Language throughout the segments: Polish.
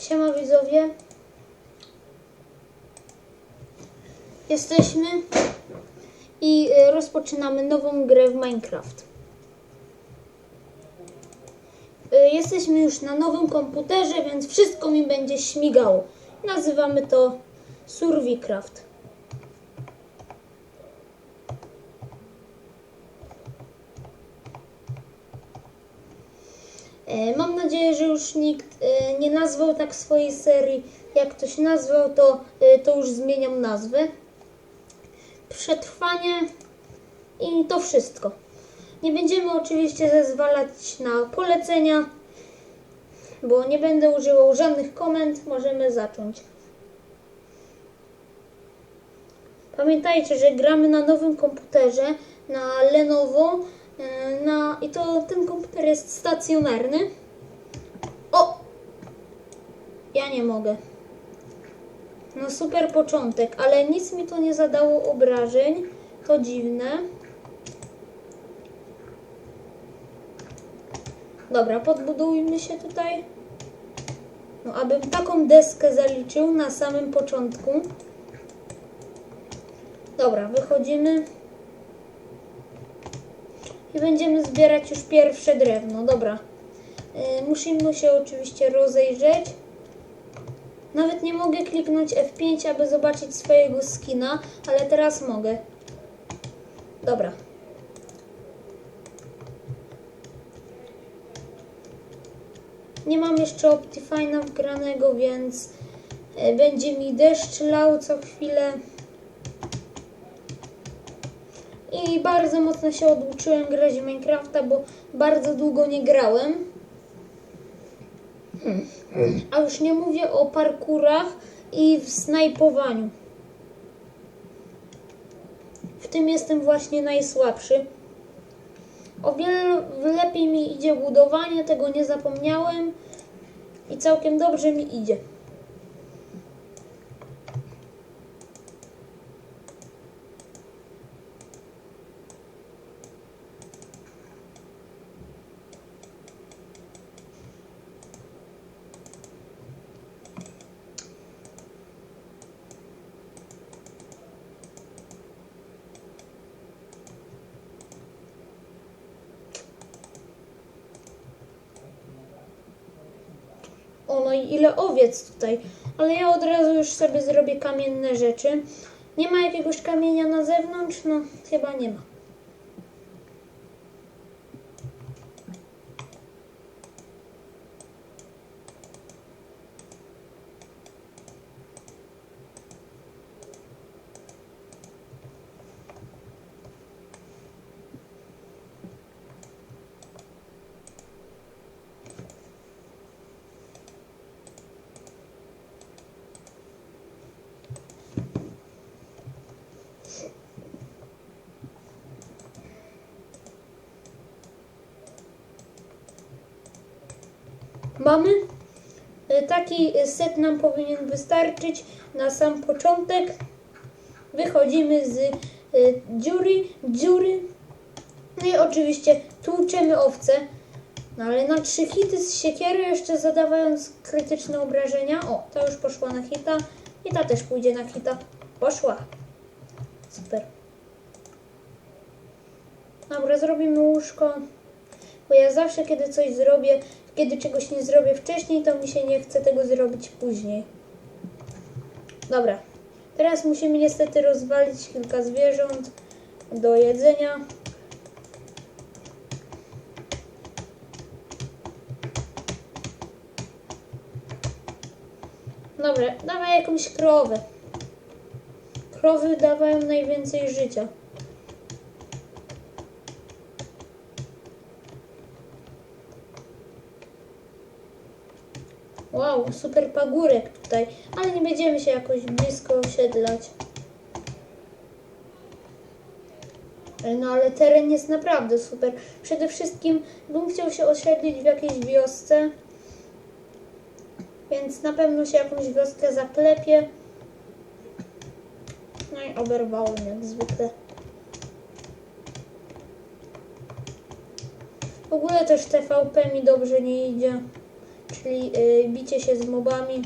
Siema widzowie. Jesteśmy i y, rozpoczynamy nową grę w Minecraft. Y, Jesteśmy już na nowym komputerze, więc wszystko mi będzie śmigało. Nazywamy to Survicraft. Mam nadzieję, że już nikt e, nie nazwał tak swojej serii. Jak ktoś nazwał, to, e, to już zmieniam nazwę. Przetrwanie i to wszystko. Nie będziemy oczywiście zezwalać na polecenia, bo nie będę używał żadnych komend. Możemy zacząć. Pamiętajcie, że gramy na nowym komputerze, na Lenovo, e, na, i to ten komputer jest stacjonarny. O! Ja nie mogę. No super początek, ale nic mi to nie zadało obrażeń. To dziwne. Dobra, podbudujmy się tutaj. No, abym taką deskę zaliczył na samym początku. Dobra, wychodzimy. I będziemy zbierać już pierwsze drewno. Dobra. Yy, musimy się oczywiście rozejrzeć. Nawet nie mogę kliknąć F5, aby zobaczyć swojego skina, ale teraz mogę. Dobra. Nie mam jeszcze Optifine'a wgranego, więc e, będzie mi deszcz lał co chwilę. I bardzo mocno się oduczyłem grać w Minecrafta, bo bardzo długo nie grałem. A już nie mówię o parkurach i w snajpowaniu. W tym jestem właśnie najsłabszy. O wiele lepiej mi idzie budowanie, tego nie zapomniałem. I całkiem dobrze mi idzie. No i ile owiec tutaj. Ale ja od razu już sobie zrobię kamienne rzeczy. Nie ma jakiegoś kamienia na zewnątrz? No, chyba nie ma. Mamy. E, Taki set nam powinien wystarczyć na sam początek. Wychodzimy z e, dziury, dziury. No i oczywiście tłuczemy owce. No ale na trzy hity z siekiery, jeszcze zadawając krytyczne obrażenia. O, ta już poszła na hita. I ta też pójdzie na hita. Poszła. Super. Dobra, zrobimy łóżko. Bo ja zawsze, kiedy coś zrobię, kiedy czegoś nie zrobię wcześniej, to mi się nie chce tego zrobić później. Dobra. Teraz musimy niestety rozwalić kilka zwierząt do jedzenia. Dobra, dawaj jakąś krowę. Krowy dawają najwięcej życia. Wow, super pagórek tutaj, ale nie będziemy się jakoś blisko osiedlać. No ale teren jest naprawdę super. Przede wszystkim bym chciał się osiedlić w jakiejś wiosce. Więc na pewno się jakąś wioskę zaklepię. No i oberwałem jak zwykle. W ogóle też TVP mi dobrze nie idzie. Czyli y, bicie się z mobami.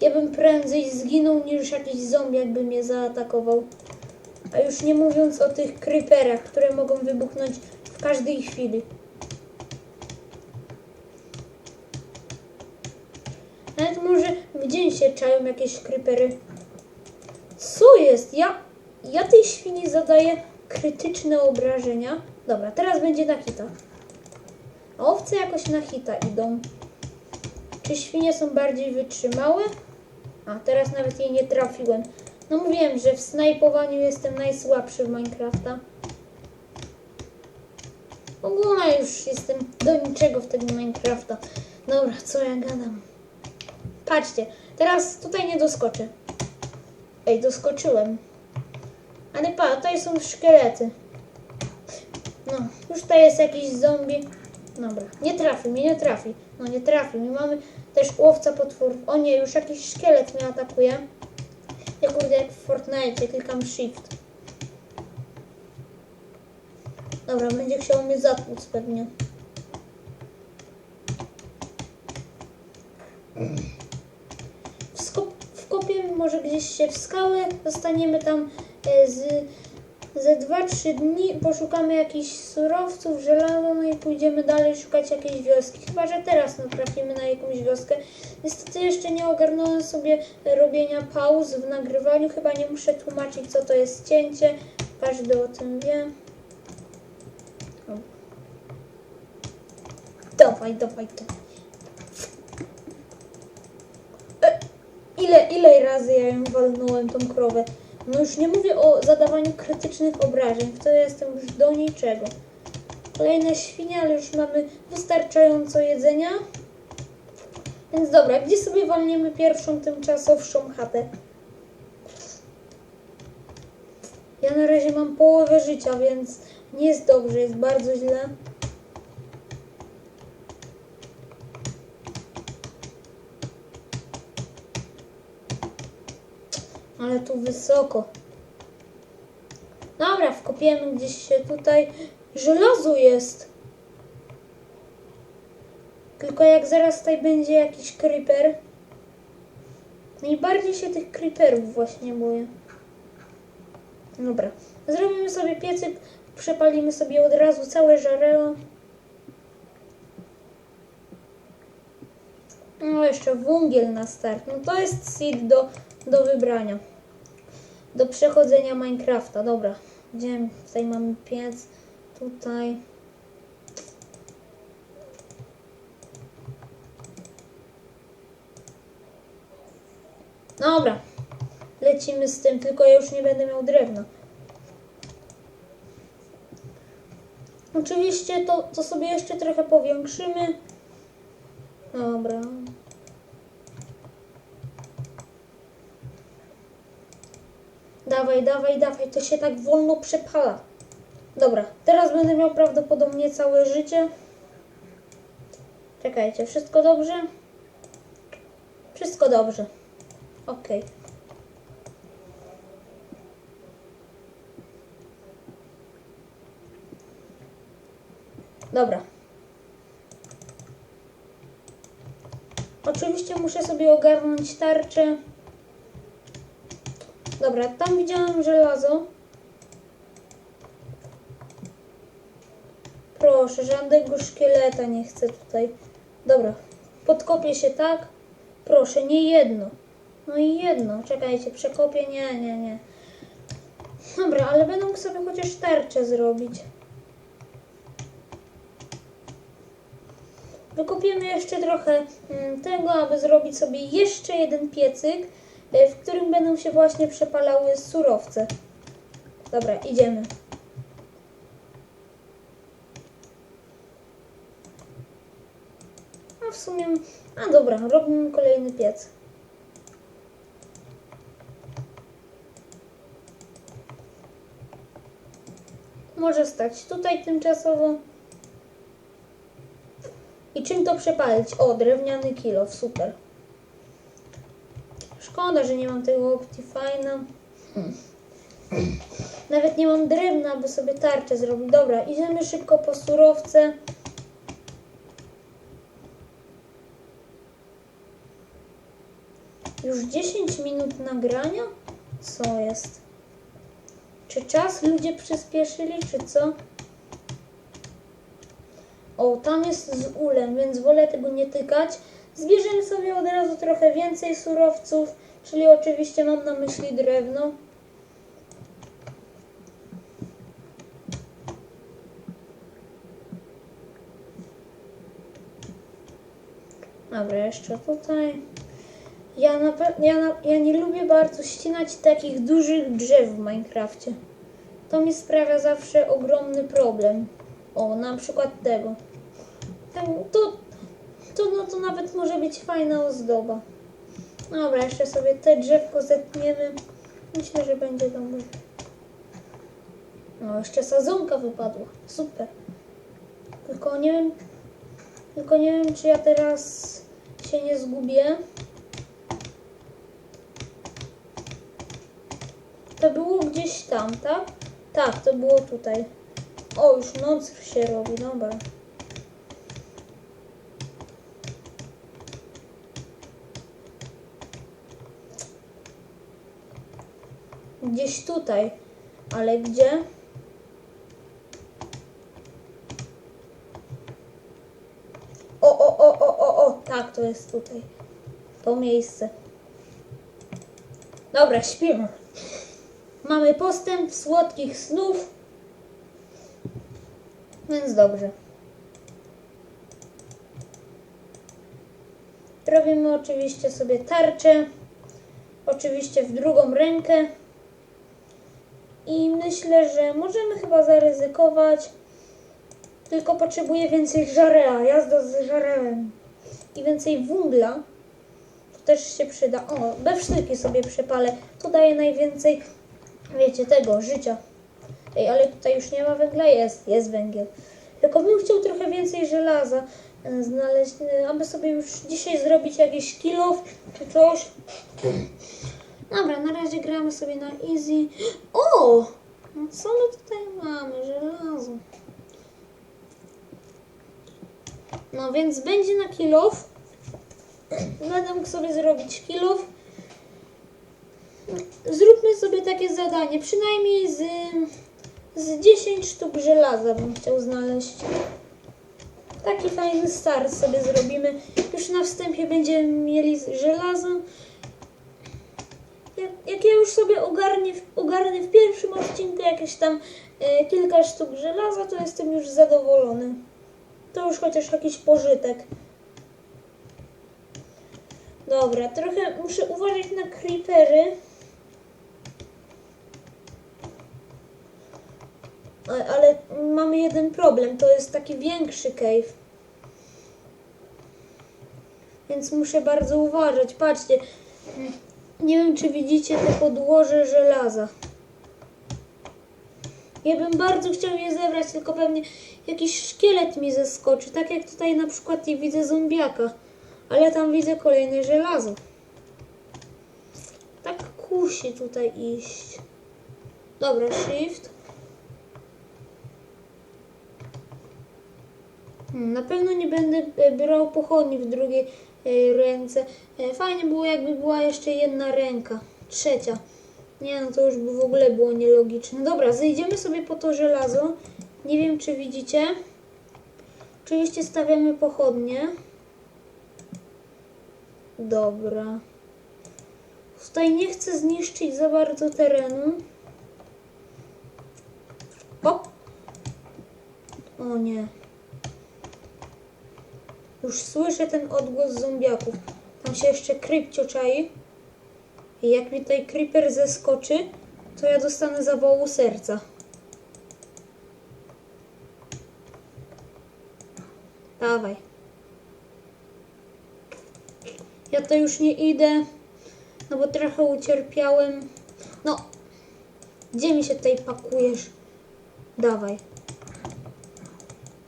Ja bym prędzej zginął niż jakiś zombie jakby mnie zaatakował. A już nie mówiąc o tych creeperach, które mogą wybuchnąć w każdej chwili. Nawet może w dzień się czają jakieś creepery. Co jest? Ja, ja tej świni zadaję krytyczne obrażenia. Dobra, teraz będzie na hita. A owce jakoś na hita idą. Czy świnie są bardziej wytrzymałe? A, teraz nawet jej nie trafiłem. No mówiłem, że w snajpowaniu jestem najsłabszy w Minecrafta. W ogóle już jestem do niczego w tego Minecrafta. Dobra, co ja gadam? Patrzcie, teraz tutaj nie doskoczę. Ej, doskoczyłem. Ale pa, tutaj są szkielety. No, już tutaj jest jakiś zombie. Dobra, nie trafi mnie, nie trafi. No nie trafi. My mamy też łowca potworów. O nie, już jakiś szkielet mnie atakuje. Ja kurde, jak w Fortnite, klikam shift. Dobra, będzie chciał mnie zatłuc pewnie. Wskop, wkopiemy może gdzieś się w skałę, zostaniemy tam e, z, ze 2-3 dni, poszukamy jakichś surowców, żelaza, no i pójdziemy dalej szukać jakiejś wioski. Chyba, że teraz natrafimy na jakąś wioskę. Niestety jeszcze nie ogarnąłem sobie robienia pauz w nagrywaniu, chyba nie muszę tłumaczyć co to jest cięcie, każdy o tym wie. Dawaj, dawaj, dawaj. E, Ile, ile razy ja ją walnąłem, tą krowę? No już nie mówię o zadawaniu krytycznych obrażeń, w to jestem już do niczego. Kolejne świnie, ale już mamy wystarczająco jedzenia. Więc dobra, gdzie sobie walniemy pierwszą tymczasowszą chatę? Ja na razie mam połowę życia, więc nie jest dobrze, jest bardzo źle. Ale tu wysoko. Dobra, wkopiemy gdzieś się tutaj. Żelazo jest. Tylko jak zaraz tutaj będzie jakiś creeper. Najbardziej się tych creeperów właśnie boję. Dobra. Zrobimy sobie piecyk. Przepalimy sobie od razu całe żarelo. No jeszcze węgiel na start. No to jest seed do, do wybrania. Do przechodzenia Minecrafta. Dobra. Gdzie tutaj mamy piec? Tutaj. Dobra. Lecimy z tym, tylko ja już nie będę miał drewna. Oczywiście to, to sobie jeszcze trochę powiększymy. Dobra. Dawaj, dawaj, to się tak wolno przepala. Dobra, teraz będę miał prawdopodobnie całe życie. Czekajcie, wszystko dobrze? Wszystko dobrze. Okej. Dobra. Oczywiście muszę sobie ogarnąć tarczę. Dobra, tam widziałem żelazo. Proszę, żadnego szkieleta nie chcę tutaj. Dobra, podkopię się tak. Proszę, nie jedno. No i jedno. Czekajcie, przekopię. Nie, nie, nie. Dobra, ale będę mógł sobie chociaż tarczę zrobić. Wykopiemy jeszcze trochę mm, tego, aby zrobić sobie jeszcze jeden piecyk, w którym będą się właśnie przepalały surowce. Dobra, idziemy. A w sumie, a dobra, robimy kolejny piec. Może stać tutaj tymczasowo. I czym to przepalić? O, drewniany kilo, super. Szkoda, że nie mam tego Optifine'a. Hmm. Nawet nie mam drewna, aby sobie tarczę zrobić. Dobra, idziemy szybko po surowce. Już 10 minut nagrania? Co jest? Czy czas ludzie przyspieszyli, czy co? O, tam jest z ulem, więc wolę tego nie tykać. Zbierzemy sobie od razu trochę więcej surowców czyli oczywiście mam na myśli drewno. Dobra, jeszcze tutaj. Ja, na, ja, na, ja nie lubię bardzo ścinać takich dużych drzew w Minecrafcie. To mi sprawia zawsze ogromny problem. O, na przykład tego. To, to, no, to nawet może być fajna ozdoba. Dobra, jeszcze sobie te drzewko zetniemy. Myślę, że będzie dobrze. No, jeszcze sadzonka wypadła. Super. Tylko nie wiem, tylko nie wiem, czy ja teraz się nie zgubię. To było gdzieś tam, tak? Tak, to było tutaj. O, już noc się robi, dobra. Gdzieś tutaj. Ale gdzie? O, o, o, o, o, o, tak, to jest tutaj. To miejsce. Dobra, śpimy. Mamy postęp słodkich snów. Więc dobrze. Robimy oczywiście sobie tarczę. Oczywiście w drugą rękę. I myślę, że możemy chyba zaryzykować. Tylko potrzebuję więcej żarea. Jazda z żarem. I więcej węgla. To też się przyda. O, bewsztyki sobie przepalę. To daje najwięcej, wiecie, tego, życia. Ej, ale tutaj już nie ma węgla. Jest, jest węgiel. Tylko bym chciał trochę więcej żelaza e, znaleźć, e, aby sobie już dzisiaj zrobić jakiś kilof czy coś. Dobra, na razie gramy sobie na easy. O! No co my tutaj mamy? Żelazo. No więc będzie na kilof. Będę mógł sobie zrobić kilof. Zróbmy sobie takie zadanie. Przynajmniej z, z 10 sztuk żelaza bym chciał znaleźć. Taki fajny start sobie zrobimy. Już na wstępie będziemy mieli żelazo. Jak, ja już sobie ogarnię, ogarnę w pierwszym odcinku jakieś tam e, kilka sztuk żelaza, to jestem już zadowolony. To już chociaż jakiś pożytek. Dobra, trochę muszę uważać na creepery. Ale mamy jeden problem, to jest taki większy cave. Więc muszę bardzo uważać. Patrzcie, nie wiem czy widzicie te podłoże żelaza. Ja bym bardzo chciał je zebrać, tylko pewnie jakiś szkielet mi zeskoczy, tak jak tutaj na przykład nie widzę zombiaka, ale tam widzę kolejne żelazo. Tak kusi tutaj iść. Dobra, shift. Hmm, Na pewno nie będę e, brał pochodni w drugiej e, ręce. E, Fajnie było, jakby była jeszcze jedna ręka. Trzecia. Nie, no to już w ogóle było nielogiczne. Dobra, zejdziemy sobie po to żelazo. Nie wiem, czy widzicie. Oczywiście stawiamy pochodnie. Dobra. Tutaj nie chcę zniszczyć za bardzo terenu. Hop. O nie. Już słyszę ten odgłos zombiaków. Tam się jeszcze krypcio czai. I jak mi tutaj creeper zeskoczy, to ja dostanę zawału serca. Dawaj. Ja to już nie idę, no bo trochę ucierpiałem. No, gdzie mi się tutaj pakujesz? Dawaj.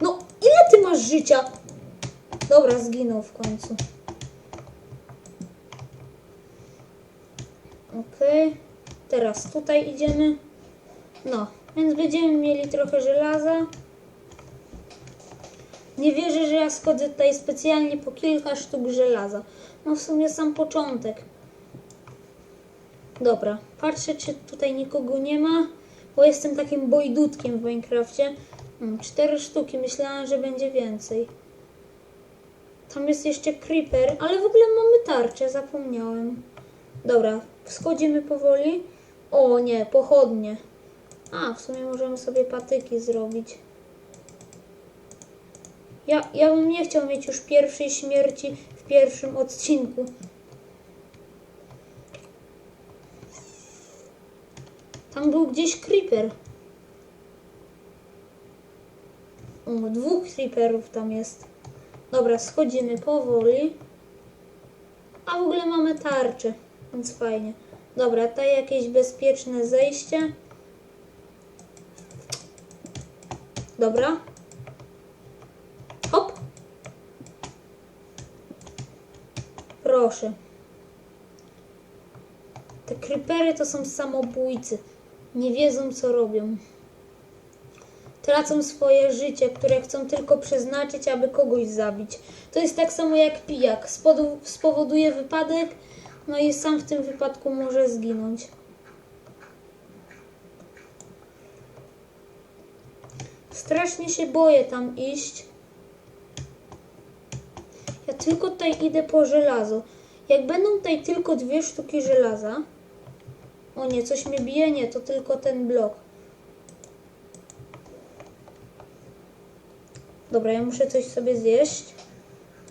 No, ile ty masz życia? Dobra, zginął w końcu. Okej. Teraz tutaj idziemy. No, więc będziemy mieli trochę żelaza. Nie wierzę, że ja schodzę tutaj specjalnie po kilka sztuk żelaza. No w sumie sam początek. Dobra, patrzę, czy tutaj nikogo nie ma, bo jestem takim bojdutkiem w Minecrafcie. Mm, Cztery sztuki, myślałam, że będzie więcej. Tam jest jeszcze creeper, ale w ogóle mamy tarczę, zapomniałem. Dobra, schodzimy powoli. O nie, pochodnie. A, w sumie możemy sobie patyki zrobić. Ja, ja bym nie chciał mieć już pierwszej śmierci w pierwszym odcinku. Tam był gdzieś creeper. O, dwóch creeperów tam jest. Dobra, schodzimy powoli. A w ogóle mamy tarczę, więc fajnie. Dobra, tutaj jakieś bezpieczne zejście. Dobra. Hop. Proszę. Te creepery to są samobójcy. Nie wiedzą, co robią. Tracą swoje życie, które chcą tylko przeznaczyć, aby kogoś zabić. To jest tak samo jak pijak. Spodu- spowoduje wypadek, no i sam w tym wypadku może zginąć. Strasznie się boję tam iść. Ja tylko tutaj idę po żelazo. Jak będą tutaj tylko dwie sztuki żelaza. O nie, coś mnie bije, nie, to tylko ten blok. Dobra, ja muszę coś sobie zjeść.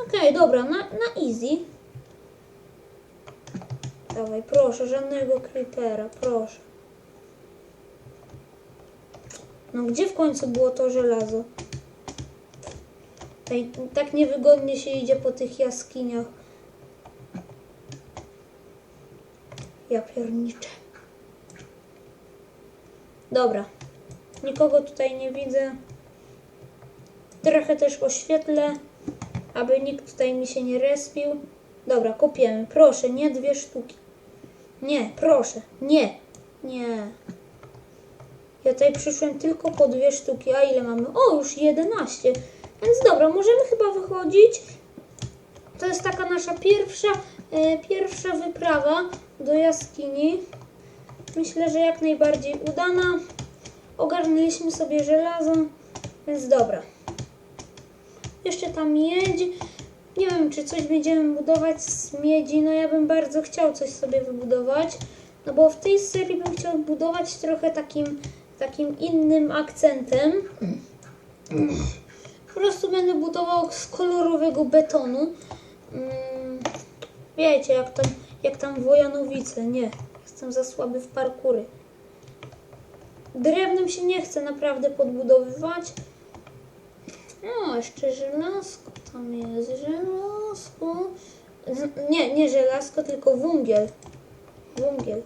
Okej, dobra, na, na easy. Dawaj, proszę, żadnego creepera, proszę. No gdzie w końcu było to żelazo? Tutaj, tak niewygodnie się idzie po tych jaskiniach. Ja pierniczę. Dobra. Nikogo tutaj nie widzę. Trochę też oświetlę, aby nikt tutaj mi się nie respił. Dobra, kopiemy. Proszę, nie dwie sztuki. Nie, proszę. Nie. Nie. Ja tutaj przyszłem tylko po dwie sztuki. A ile mamy? O, już 11. Więc dobra, możemy chyba wychodzić. To jest taka nasza pierwsza, e, pierwsza wyprawa do jaskini. Myślę, że jak najbardziej udana. Ogarnęliśmy sobie żelazo, więc dobra. Jeszcze ta miedź. Nie wiem, czy coś będziemy budować z miedzi. No ja bym bardzo chciał coś sobie wybudować. No bo w tej serii bym chciał budować trochę takim, takim innym akcentem. Po prostu będę budował z kolorowego betonu. Mm, wiecie, jak tam, jak tam Wojanowice. Nie, jestem za słaby w parkury. Drewnem się nie chcę naprawdę podbudowywać. O, jeszcze żelazko tam jest. Żelazko. Nie, nie żelazko, tylko węgiel. Węgiel.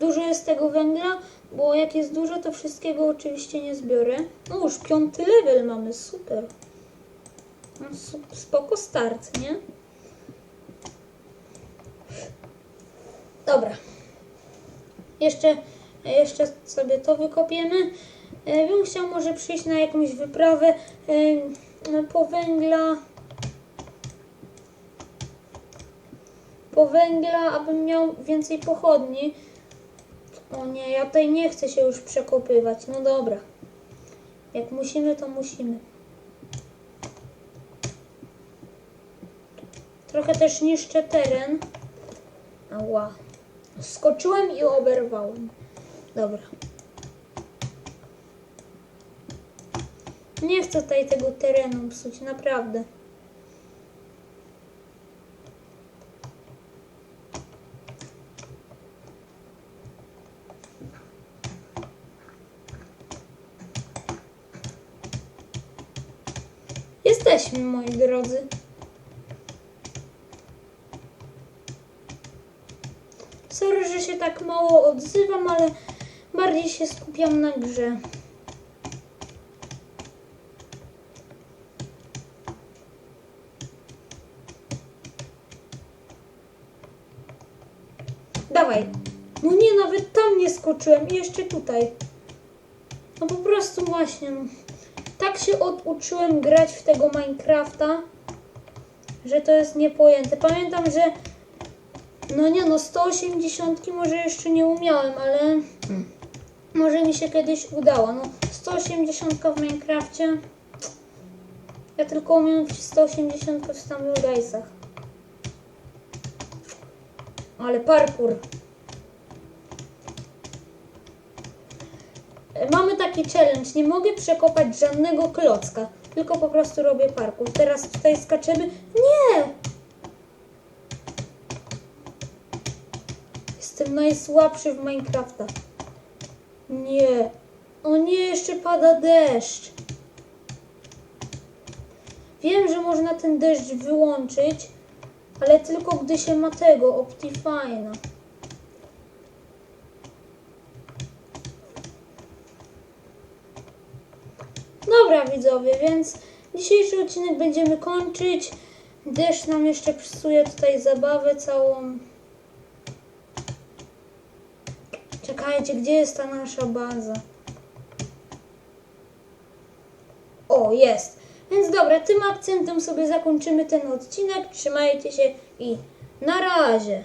Dużo jest tego węgla, bo jak jest dużo, to wszystkiego oczywiście nie zbiorę. No już piąty level mamy, super. No, spoko start, nie? Dobra. Jeszcze, jeszcze sobie to wykopiemy. E, Bym chciał może przyjść na jakąś wyprawę e, po węgla. Po węgla, abym miał więcej pochodni. O nie, ja tutaj nie chcę się już przekopywać. No dobra. Jak musimy, to musimy. Trochę też niszczę teren. Ała. Skoczyłem i oberwałem. Dobra. Nie chcę tutaj tego terenu psuć, naprawdę. Jesteśmy, moi drodzy. Sorry, że się tak mało odzywam, ale bardziej się skupiam na grze. Dawaj. No nie, nawet tam nie skoczyłem i jeszcze tutaj. No po prostu właśnie. Tak się oduczyłem grać w tego Minecrafta, że to jest niepojęte. Pamiętam, że no nie no, 180 może jeszcze nie umiałem, ale może mi się kiedyś udało. No 180 w Minecrafcie. Ja tylko umiem 180 w Stumble Guysach. Ale parkour. Mamy taki challenge. Nie mogę przekopać żadnego klocka. Tylko po prostu robię parkour. Teraz tutaj skaczemy. Nie! Jestem najsłabszy w Minecrafta. Nie. O nie, jeszcze pada deszcz. Wiem, że można ten deszcz wyłączyć, ale tylko gdy się ma tego, Optifine'a. Dobra widzowie, więc dzisiejszy odcinek będziemy kończyć. Deszcz nam jeszcze psuje tutaj zabawę całą. Czekajcie, gdzie jest ta nasza baza? O, jest. Więc dobra, tym akcentem sobie zakończymy ten odcinek. Trzymajcie się i na razie.